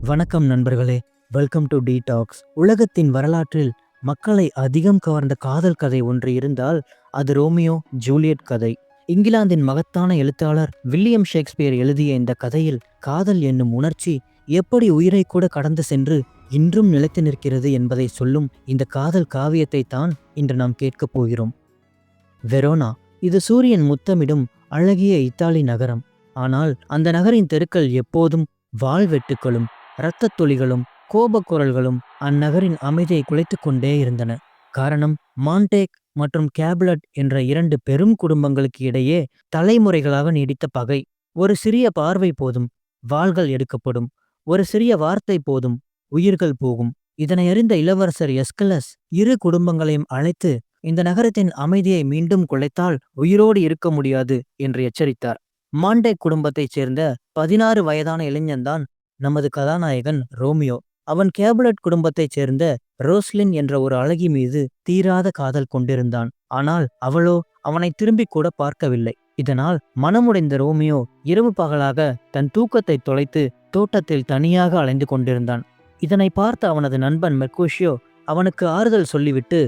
வணக்கம் நண்பர்களே welcome to D tax உலகத்தின் வரலாற்றில் மக்களை அதிகம் கவர்ந்த காதல் கதை ஒன்று இருந்தால் அது ரோமியோ ஜூலியட் கதை. இங்கிலாந்தின் மகத்தான எழுத்தாளர் வில்லியம் ஷேக்ஸ்பியர் எழுதிய இந்த கதையில் காதல் என்னும் உணர்ச்சி எப்படி உயிரை கூட கடந்து சென்று இன்றும் நிலைத்து நிற்கிறது என்பதை சொல்லும் இந்த காதல் காவியத்தை தான் இன்று நாம் கேட்கப் போகிறோம். வெரோனா இது சூரியன் முத்தமிடும் அழகிய இத்தாலி நகரம். ஆனால் அந்த நகரின் தெருக்கள் எப்போதும் வாழ்வெட்டுக்களும் இரத்தத் துளிகளும் கோபக்குரல்களும் அந்நகரின் அமைதியை குலைத்துக் கொண்டே இருந்தன. காரணம் மான்டேக் மற்றும் கேப்லட் என்ற இரண்டு பெரும் குடும்பங்களுக்கு இடையே தலைமுறைகளாக நீடித்த பகை. ஒரு சிறிய பார்வை போதும் வாள்கள் எடுக்கப்படும். ஒரு சிறிய வார்த்தை போதும் உயிர்கள் போகும். இதனை அறிந்த இளவரசர் எஸ்கலஸ் இரு குடும்பங்களையும் அழைத்து இந்த நகரத்தின் அமைதியை மீண்டும் குலைத்தால் உயிரோடு இருக்க முடியாது என்று எச்சரித்தார். மாண்டேக் குடும்பத்தைச் சேர்ந்த பதினாறு வயதான இளைஞன்தான் நமது கதாநாயகன் ரோமியோ. அவன் கேபலட் குடும்பத்தைச் சேர்ந்த ரோஸ்லின் என்ற ஒரு அழகி மீது தீராத காதல் கொண்டிருந்தான். ஆனால் அவளோ அவனை திரும்பிக் கூட பார்க்கவில்லை. இதனால் மனமுடைந்த ரோமியோ இரவு பகலாக தன் தூக்கத்தை தொலைத்து தோட்டத்தில் தனியாக அலைந்து கொண்டிருந்தான். இதனை பார்த்த அவனது நண்பன் மெர்கோஷியோ அவனுக்கு ஆறுதல் சொல்லிவிட்டு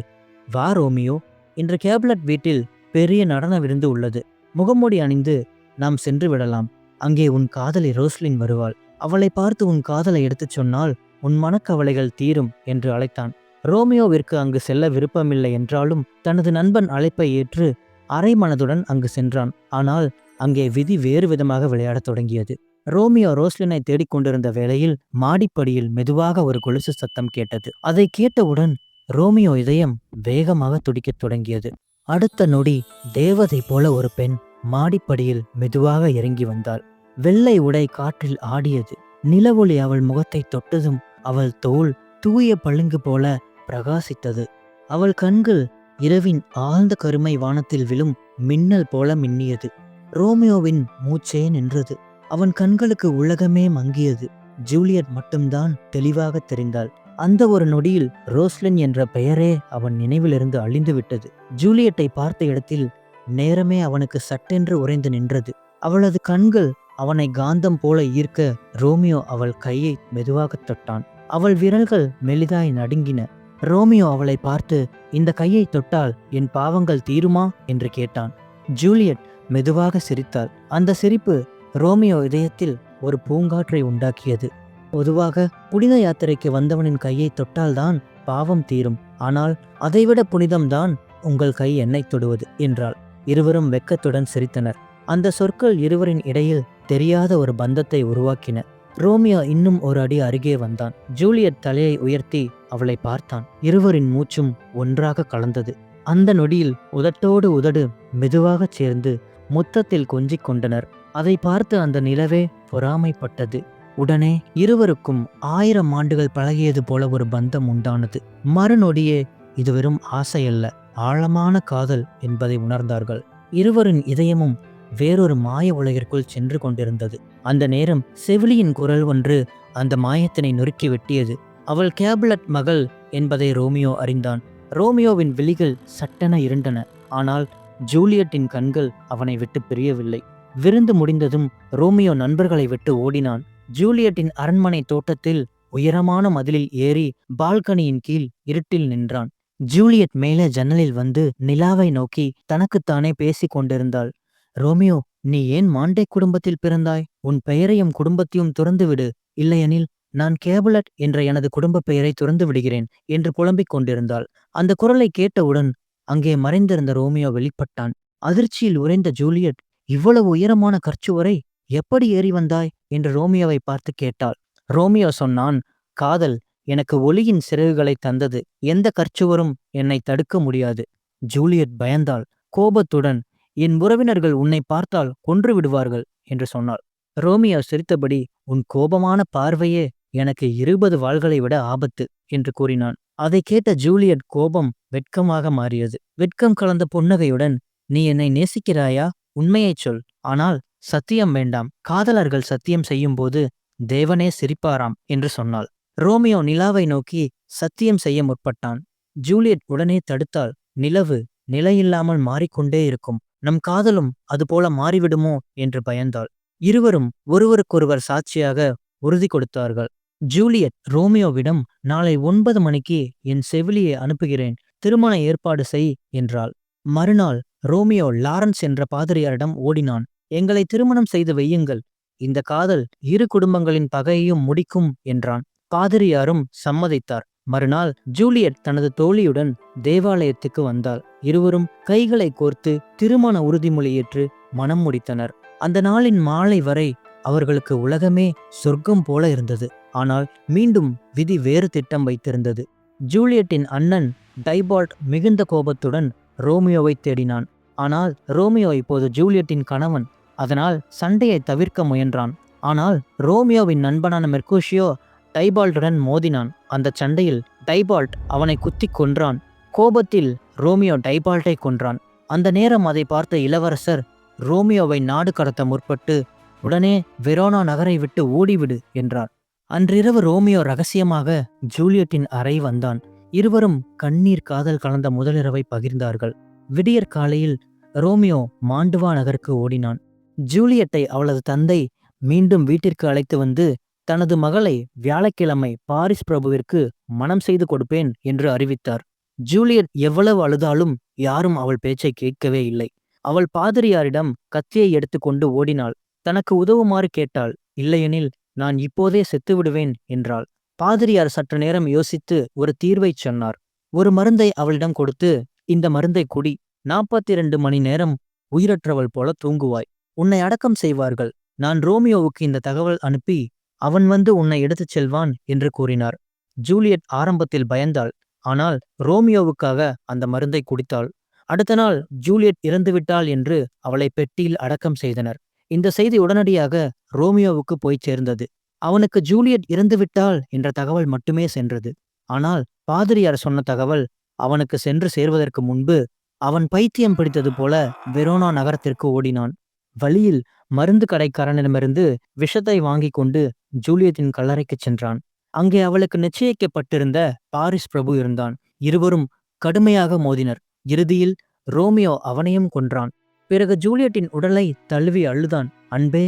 வா ரோமியோ. இன்று கேப்லட் வீட்டில் பெரிய நடன விருந்து உள்ளது. முகமூடி அணிந்து நாம் சென்று விடலாம். அங்கே உன் காதலி ரோஸ்லின் வருவாள். அவளை பார்த்து உன் காதலை எடுத்துச் சொன்னால் உன் மனக்கவலைகள் தீரும் என்று அழைத்தான். ரோமியோவிற்கு அங்கு செல்ல விருப்பமில்லை என்றாலும் தனது நண்பன் அழைப்பை ஏற்று அரை மனதுடன் அங்கு சென்றான். ஆனால் அங்கே விதி வேறு விதமாக விளையாடத் தொடங்கியது. ரோமியோ ரோஸ்லினை தேடிக்கொண்டிருந்த வேளையில் மாடிப்படியில் மெதுவாக ஒரு கொலுசு சத்தம் கேட்டது. அதை கேட்டவுடன் ரோமியோ இதயம் வேகமாக துடிக்கத் தொடங்கியது. அடுத்த நொடி தேவதை போல ஒரு பெண் மாடிப்படியில் மெதுவாக இறங்கி வந்தாள். வெள்ளை உடை காற்றில் ஆடியது. நிலவொளி அவள் முகத்தை தொட்டதும் அவள் தோல் தூய பழுங்கு போல பிரகாசித்தது. அவள் கண்கள் இரவின் ஆழ்ந்த கருமை வானத்தில் விழும் மின்னல் போல மின்னியது. ரோமியோவின் மூச்சே நின்றது. அவன் கண்களுக்கு உலகமே மங்கியது. ஜூலியட் மட்டும்தான் தெளிவாக தெரிந்தாள். அந்த ஒரு நொடியில் ரோஸ்லின் என்ற பெயரே அவன் நினைவிலிருந்து அழிந்து விட்டது ஜூலியட்டை பார்த்த இடத்தில் நேரமே அவனுக்கு சட்டென்று உறைந்து நின்றது. அவளது கண்கள் அவனை காந்தம் போல ஈர்க்க ரோமியோ அவள் கையை மெதுவாகத் தொட்டான். அவள் விரல்கள் மெலிதாய் நடுங்கின. ரோமியோ அவளை பார்த்து இந்த கையை தொட்டால் என் பாவங்கள் தீருமா? என்று கேட்டான். ஜூலியட் மெதுவாக சிரித்தாள். அந்த சிரிப்பு ரோமியோ இதயத்தில் ஒரு பூங்காற்றை உண்டாக்கியது. பொதுவாக புனித யாத்திரைக்கு வந்தவனின் கையை தொட்டால்தான் பாவம் தீரும். ஆனால் அதைவிட புனிதம்தான் உங்கள் கை என்னை தொடுவது என்றாள். இருவரும் வெக்கத்துடன் சிரித்தனர். அந்த சொற்கள் இருவரின் இடையில் தெரியாத ஒரு பந்தத்தை உருவாக்கின. ரோமியோ இன்னும் ஒரு அடி அருகே வந்தான். ஜூலியட் தலையை உயர்த்தி அவளை பார்த்தான். இருவரின் மூச்சும் ஒன்றாக கலந்தது. அந்த நொடியில் உதட்டோடு உதடு மெதுவாகச் சேர்ந்து முத்தத்தில் கொஞ்சிக் கொண்டனர். அதை பார்த்து அந்த நிலவே பொறாமைப்பட்டது. உடனே இருவருக்கும் ஆயிரம் ஆண்டுகள் பழகியது போல ஒரு பந்தம் உண்டானது. மறுநொடியே இது வெறும் ஆசையல்ல ஆழமான காதல் என்பதை உணர்ந்தார்கள். இருவரின் இதயமும் வேறொரு மாய உலகிற்குள் சென்று கொண்டிருந்தது. அந்த நேரம் செவிலியின் குரல் ஒன்று அந்த மாயத்தினை நொறுக்கி வெட்டியது. அவள் கேப்லட் மகள் என்பதை ரோமியோ அறிந்தான். ரோமியோவின் விழிகள் சட்டென இருண்டன. ஆனால் ஜூலியட்டின் கண்கள் அவனை விட்டு பிரியவில்லை. விருந்து முடிந்ததும் ரோமியோ நண்பர்களை விட்டு ஓடினான். ஜூலியட்டின் அரண்மனை தோட்டத்தில் உயரமான மதிலில் ஏறி பால்கனியின் கீழ் இருட்டில் நின்றான். ஜூலியட் மேலே ஜன்னலில் வந்து நிலாவை நோக்கி தனக்குத்தானே பேசிக் கொண்டிருந்தாள். ரோமியோ நீ ஏன் மாண்டே குடும்பத்தில் பிறந்தாய்? உன் பெயரையும் குடும்பத்தையும் துறந்துவிடு. இல்லையெனில் நான் கேபலட் என்ற எனது குடும்ப பெயரை துறந்து விடுகிறேன் என்று புலம்பிக் கொண்டிருந்தாள். அந்த குரலை கேட்டவுடன் அங்கே மறைந்திருந்த ரோமியோ வெளிப்பட்டான். அதிர்ச்சியில் உறைந்த ஜூலியட் இவ்வளவு உயரமான கற்சுவரை எப்படி ஏறி வந்தாய்? என்று ரோமியோவை பார்த்து கேட்டாள். ரோமியோ சொன்னான் காதல் எனக்கு ஒளியின் சிறகுகளை தந்தது. எந்த கற்சுவரும் என்னை தடுக்க முடியாது. ஜூலியட் பயந்தாள். கோபத்துடன் என் உறவினர்கள் உன்னை பார்த்தால் கொன்று விடுவார்கள் என்று சொன்னாள். ரோமியோ சிரித்தபடி உன் கோபமான பார்வையே எனக்கு இருபது வாள்களை விட ஆபத்து என்று கூறினான். அதை கேட்ட ஜூலியட் கோபம் வெட்கமாக மாறியது. வெட்கம் கலந்த புன்னகையுடன் நீ என்னை நேசிக்கிறாயா? உண்மையைச் சொல். ஆனால் சத்தியம் வேண்டாம். காதலர்கள் சத்தியம் செய்யும்போது தேவனே சிரிப்பாராம் என்று சொன்னாள். ரோமியோ நிலாவை நோக்கி சத்தியம் செய்ய முற்பட்டான். ஜூலியட் உடனே தடுத்தால் நிலவு நிலையில்லாமல் மாறிக்கொண்டே இருக்கும். நம் காதலும் அதுபோல மாறிவிடுமோ என்று பயந்தாள். இருவரும் ஒருவருக்கொருவர் சாட்சியாக உறுதி கொடுத்தார்கள். ஜூலியட் ரோமியோவிடம் நாளை ஒன்பது மணிக்கு என் செவிலியை அனுப்புகிறேன். திருமண ஏற்பாடு செய் என்றாள். மறுநாள் ரோமியோ லாரன்ஸ் என்ற பாதிரியாரிடம் ஓடினான். எங்களை திருமணம் செய்து வையுங்கள். இந்த காதல் இரு குடும்பங்களின் பகையையும் முடிக்கும் என்றான். பாதிரியாரும் சம்மதித்தார். மறுநாள் ஜூலியட் தனது தோழியுடன் தேவாலயத்துக்கு வந்தாள். இருவரும் கைகளை கோர்த்து திருமண உறுதிமொழியேற்று மனம் முடித்தனர். அந்த நாளின் மாலை வரை அவர்களுக்கு உலகமே சொர்க்கம் போல இருந்தது. ஆனால் மீண்டும் விதி வேறு திட்டம் வைத்திருந்தது. ஜூலியட்டின் அண்ணன் டைபால்ட் மிகுந்த கோபத்துடன் ரோமியோவை தேடினான். ஆனால் ரோமியோ இப்போது ஜூலியட்டின் கணவன். அதனால் சண்டையை தவிர்க்க முயன்றான். ஆனால் ரோமியோவின் நண்பனான மெர்கூஷியோ டைபால்டுடன் மோதினான். அந்த சண்டையில் டைபால்ட் அவனை குத்தி கொன்றான். கோபத்தில் ரோமியோ டைபால்ட்டை கொன்றான். அந்த நேரம் அதை பார்த்த இளவரசர் ரோமியோவை நாடு கடத்த முற்பட்டு உடனே வெரோனா நகரை விட்டு ஓடிவிடு என்றார். அன்றிரவு ரோமியோ ரகசியமாக ஜூலியட்டின் அறை வந்தான். இருவரும் கண்ணீர் காதல் கலந்த முதலிரவை பகிர்ந்தார்கள். விடியற் காலையில் ரோமியோ மாண்டுவா நகருக்கு ஓடினான். ஜூலியட்டை அவளது தந்தை மீண்டும் வீட்டிற்கு அழைத்து வந்து தனது மகளை வியாழக்கிழமை பாரிஸ் பிரபுவிற்கு மனம் செய்து கொடுப்பேன் என்று அறிவித்தார். ஜூலியட் எவ்வளவு அழுதாலும் யாரும் அவள் பேச்சை கேட்கவே இல்லை. அவள் பாதிரியாரிடம் கத்தியை எடுத்துக்கொண்டு ஓடினாள். தனக்கு உதவுமாறு கேட்டாள். இல்லையெனில் நான் இப்போதே செத்துவிடுவேன் என்றாள். பாதிரியார் சற்று நேரம் யோசித்து ஒரு தீர்வைச் சொன்னார். ஒரு மருந்தை அவளிடம் கொடுத்து இந்த மருந்தை குடி. நாற்பத்தி இரண்டு மணி நேரம் உயிரற்றவள் போல தூங்குவாய். உன்னை அடக்கம் செய்வார்கள். நான் ரோமியோவுக்கு இந்த தகவல் அனுப்பி அவன் வந்து உன்னை எடுத்துச் செல்வான் என்று கூறினார். ஜூலியட் ஆரம்பத்தில் பயந்தாள். ஆனால் ரோமியோவுக்காக அந்த மருந்தை குடித்தாள். அடுத்த நாள் ஜூலியட் இறந்துவிட்டாள் என்று அவளை பெட்டியில் அடக்கம் செய்தனர். இந்த செய்தி உடனடியாக ரோமியோவுக்கு போய்ச் சேர்ந்தது. அவனுக்கு ஜூலியட் இறந்துவிட்டாள் என்ற தகவல் மட்டுமே சென்றது. ஆனால் பாதிரியார் சொன்ன தகவல் அவனுக்கு சென்று சேர்வதற்கு முன்பு அவன் பைத்தியம் பிடித்தது போல வெரோனா நகரத்திற்கு ஓடினான். வழியில் மருந்து கடைக்காரனிடமிருந்து விஷத்தை வாங்கிக் கொண்டு ஜூலியத்தின் கல்லறைக்குச் சென்றான். அங்கே அவளுக்கு நிச்சயிக்கப்பட்டிருந்த பாரிஸ் பிரபு இருந்தான். இருவரும் கடுமையாக மோதினர். இறுதியில் ரோமியோ அவனையும் கொன்றான். பிறகு ஜூலியட்டின் உடலை தழுவி அழுதான். அன்பே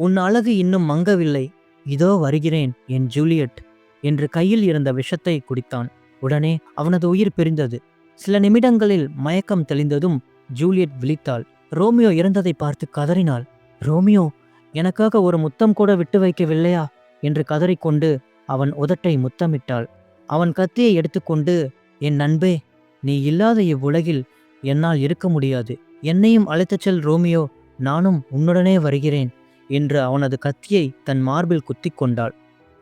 உன் அழகு இன்னும் மங்கவில்லை. இதோ வருகிறேன் என் ஜூலியட் என்று கையில் இருந்த விஷத்தை குடித்தான். உடனே அவனது உயிர் பிரிந்தது. சில நிமிடங்களில் மயக்கம் தெளிந்ததும் ஜூலியட் விழித்தாள். ரோமியோ இறந்ததை பார்த்து கதறினாள். ரோமியோ எனக்காக ஒரு முத்தம் கூட விட்டு வைக்கவில்லையா? என்று கதறிக்கொண்டு அவன் உதட்டை முத்தமிட்டாள். அவன் கத்தியை எடுத்துக்கொண்டு என் நண்பே நீ இல்லாத இவ்வுலகில் என்னால் இருக்க முடியாது. என்னையும் அழைத்துச் செல் ரோமியோ. நானும் உன்னுடனே வருகிறேன் என்று அவனது கத்தியை தன் மார்பில் குத்தி கொண்டாள்.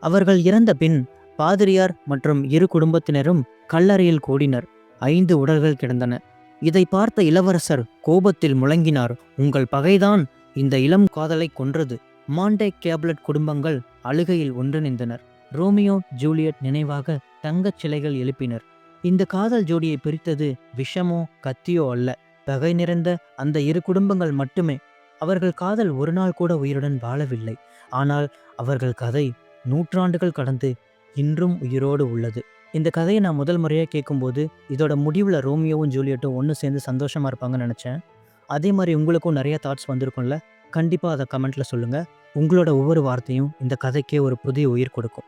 அவர்கள் இறந்த பின் பாதிரியார் மற்றும் இரு குடும்பத்தினரும் கல்லறையில் கூடினர். ஐந்து உடல்கள் கிடந்தன. இதை பார்த்த இளவரசர் கோபத்தில் முழங்கினார் உங்கள் பகைதான் இந்த இளம் காதலை கொன்றது. மாண்டே கேப்லட் குடும்பங்கள் அழுகையில் ஒன்றிணைந்தனர். ரோமியோ ஜூலியட் நினைவாக தங்கச் சிலைகள் எழுப்பினர். இந்த காதல் ஜோடியை பிரித்தது விஷமோ கத்தியோ அல்ல. பகை நிறைந்த அந்த இரு குடும்பங்கள் மட்டுமே அவர்கள் காதல் ஒரு நாள் கூட உயிருடன் வாழவில்லை. ஆனால் அவர்கள் கதை நூற்றாண்டுகள் கடந்து இன்றும் உயிரோடு உள்ளது. இந்த கதையை நான் முதல் முறையாக கேட்கும்போது இதோட முடிவில் ரோமியோவும் ஜூலியட்டும் ஒன்று சேர்ந்து சந்தோஷமாக இருப்பாங்கன்னு நினச்சேன். அதே மாதிரி உங்களுக்கும் நிறைய தாட்ஸ் வந்திருக்கும்ல. கண்டிப்பாக அதை கமெண்ட்டில் சொல்லுங்கள் உங்களோட ஒவ்வொரு வார்த்தையும் இந்த கதைக்கே ஒரு புதிய உயிர் கொடுக்கும்.